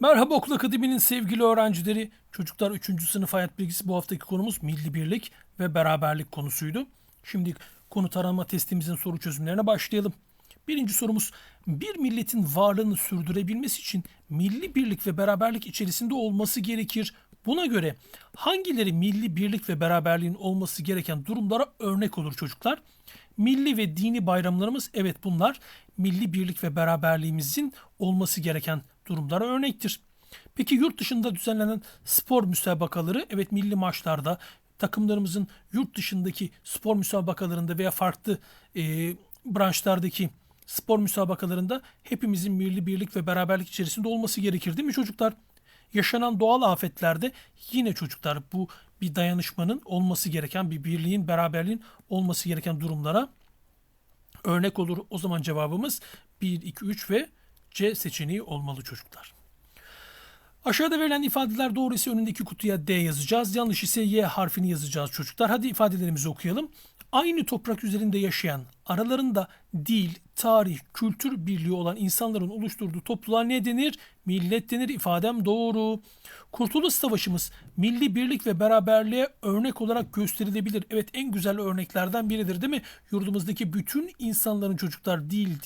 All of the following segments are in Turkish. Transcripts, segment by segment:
Merhaba Okul Akademi'nin sevgili öğrencileri. Çocuklar 3. sınıf hayat bilgisi bu haftaki konumuz milli birlik ve beraberlik konusuydu. Şimdi konu tarama testimizin soru çözümlerine başlayalım. Birinci sorumuz bir milletin varlığını sürdürebilmesi için milli birlik ve beraberlik içerisinde olması gerekir. Buna göre hangileri milli birlik ve beraberliğin olması gereken durumlara örnek olur çocuklar? Milli ve dini bayramlarımız evet bunlar milli birlik ve beraberliğimizin olması gereken durumlara örnektir. Peki yurt dışında düzenlenen spor müsabakaları evet milli maçlarda takımlarımızın yurt dışındaki spor müsabakalarında veya farklı e, branşlardaki spor müsabakalarında hepimizin milli birlik ve beraberlik içerisinde olması gerekir değil mi çocuklar? Yaşanan doğal afetlerde yine çocuklar bu bir dayanışmanın olması gereken bir birliğin beraberliğin olması gereken durumlara örnek olur. O zaman cevabımız 1, 2, 3 ve C seçeneği olmalı çocuklar. Aşağıda verilen ifadeler doğru ise önündeki kutuya D yazacağız. Yanlış ise Y harfini yazacağız çocuklar. Hadi ifadelerimizi okuyalım. Aynı toprak üzerinde yaşayan, aralarında dil, tarih, kültür birliği olan insanların oluşturduğu topluluğa ne denir? Millet denir. İfadem doğru. Kurtuluş Savaşımız milli birlik ve beraberliğe örnek olarak gösterilebilir. Evet en güzel örneklerden biridir değil mi? Yurdumuzdaki bütün insanların çocuklar dil,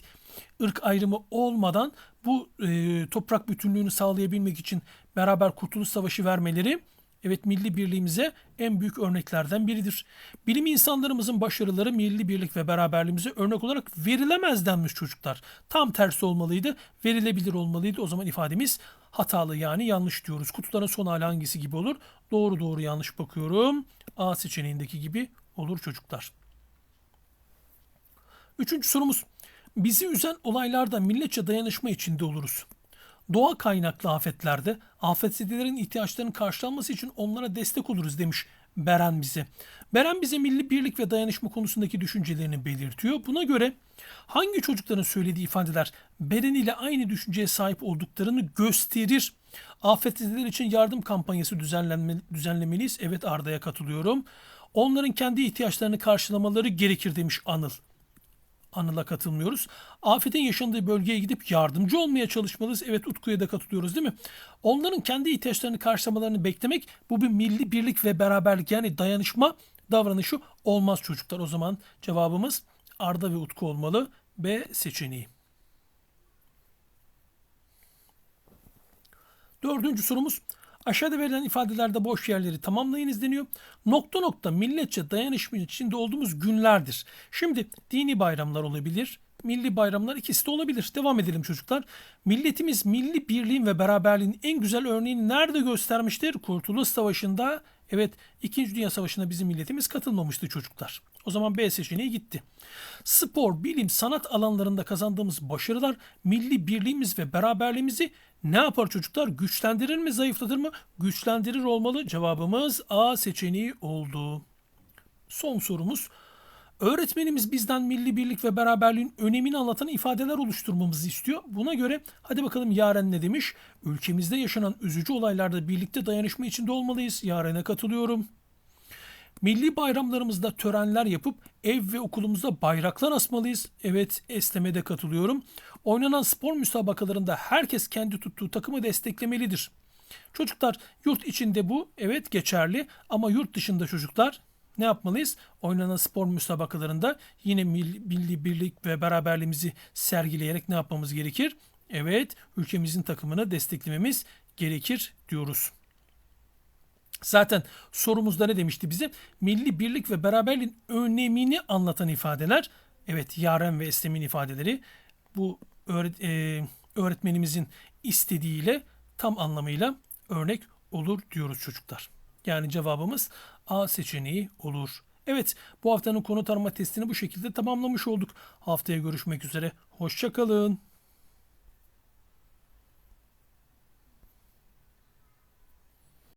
ırk ayrımı olmadan bu e, toprak bütünlüğünü sağlayabilmek için beraber Kurtuluş Savaşı vermeleri evet milli birliğimize en büyük örneklerden biridir. Bilim insanlarımızın başarıları milli birlik ve beraberliğimize örnek olarak verilemez denmiş çocuklar. Tam tersi olmalıydı. Verilebilir olmalıydı. O zaman ifademiz hatalı yani yanlış diyoruz. Kutuların son hali hangisi gibi olur? Doğru doğru yanlış bakıyorum. A seçeneğindeki gibi olur çocuklar. Üçüncü sorumuz. Bizi üzen olaylarda milletçe dayanışma içinde oluruz. Doğa kaynaklı afetlerde afetzedelerin ihtiyaçlarının karşılanması için onlara destek oluruz demiş Beren bize. Beren bize milli birlik ve dayanışma konusundaki düşüncelerini belirtiyor. Buna göre hangi çocukların söylediği ifadeler Beren ile aynı düşünceye sahip olduklarını gösterir. Afetzedeler için yardım kampanyası düzenlenme, düzenlemeliyiz. Evet Arda'ya katılıyorum. Onların kendi ihtiyaçlarını karşılamaları gerekir demiş Anıl. Anıl'a katılmıyoruz. Afetin yaşandığı bölgeye gidip yardımcı olmaya çalışmalıyız. Evet Utku'ya da katılıyoruz değil mi? Onların kendi ihtiyaçlarını karşılamalarını beklemek bu bir milli birlik ve beraberlik yani dayanışma davranışı olmaz çocuklar. O zaman cevabımız Arda ve Utku olmalı. B seçeneği. Dördüncü sorumuz. Aşağıda verilen ifadelerde boş yerleri tamamlayınız deniyor. Nokta nokta milletçe dayanışma içinde olduğumuz günlerdir. Şimdi dini bayramlar olabilir. Milli bayramlar ikisi de olabilir. Devam edelim çocuklar. Milletimiz milli birliğin ve beraberliğin en güzel örneğini nerede göstermiştir? Kurtuluş Savaşı'nda evet 2. Dünya Savaşı'na bizim milletimiz katılmamıştı çocuklar. O zaman B seçeneği gitti. Spor, bilim, sanat alanlarında kazandığımız başarılar milli birliğimiz ve beraberliğimizi ne yapar çocuklar? Güçlendirir mi, zayıflatır mı? Güçlendirir olmalı. Cevabımız A seçeneği oldu. Son sorumuz. Öğretmenimiz bizden milli birlik ve beraberliğin önemini anlatan ifadeler oluşturmamızı istiyor. Buna göre hadi bakalım Yaren ne demiş? Ülkemizde yaşanan üzücü olaylarda birlikte dayanışma içinde olmalıyız. Yaren'e katılıyorum. Milli bayramlarımızda törenler yapıp ev ve okulumuzda bayraklar asmalıyız. Evet eslemede katılıyorum. Oynanan spor müsabakalarında herkes kendi tuttuğu takımı desteklemelidir. Çocuklar yurt içinde bu evet geçerli ama yurt dışında çocuklar ne yapmalıyız? Oynanan spor müsabakalarında yine milli, birlik ve beraberliğimizi sergileyerek ne yapmamız gerekir? Evet ülkemizin takımını desteklememiz gerekir diyoruz. Zaten sorumuzda ne demişti bize? Milli birlik ve beraberliğin önemini anlatan ifadeler. Evet Yaren ve Eslem'in ifadeleri bu e, öğretmenimizin istediğiyle tam anlamıyla örnek olur diyoruz çocuklar. Yani cevabımız A seçeneği olur. Evet bu haftanın konu tarama testini bu şekilde tamamlamış olduk. Haftaya görüşmek üzere. Hoşçakalın.